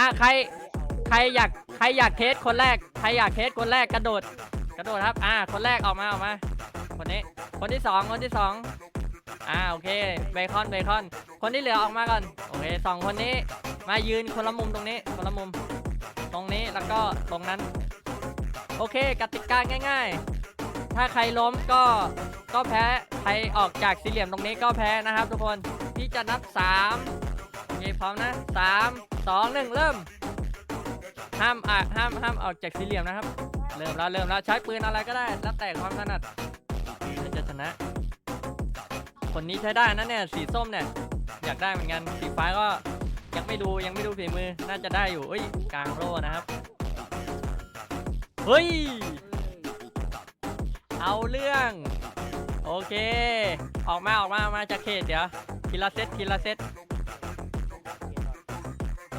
อะใครใครอยากใครอยากเทสคนแรกใครอยากเทสคนแรกกระโดด กระโดดครับ อ่า คนแรกออกมาออกมา คนนี้ คนที่สองคนที่สองอ่าโอเคเบคอนเบคอน คนที่เหลือออกมาก่อนโอเคสองคนนี้มายืนคนละมุมตรงนี้คนละมุม ตรงนี้แล้วก็ตรงนั้น โอเคกติกาง่าย ๆ ถ้าใครล้มก็ก็แพ้ใครออกจากสี่เหลี่ยมตรงนี้ก็แพ้นะครับ ทุกคนพี่จะนับสามโอเคพร้อมนะสาม สองหนึ่งเริ่ม ห้ามอะห้ามห้ามออกจากสี่เหลี่ยมนะครับ เริ่มแล้วเริ่มแล้วใช้ปืนอะไรก็ได้ แล้วแต่ความถนัดจะชนะ คนนี้ใช้ได้นะเนี่ยสีส้มเนี่ย อยากได้เหมือนกันสีฟ้าก็ยังไม่ดูยังไม่ดูฝีมือน่าจะได้อยู่เอ้ยกลางโล่นะครับเฮ้ยเอาเรื่องโอเค ออกมาออกมาออกมาจากเขตเดี๋ยวทีละเซตทีละเซต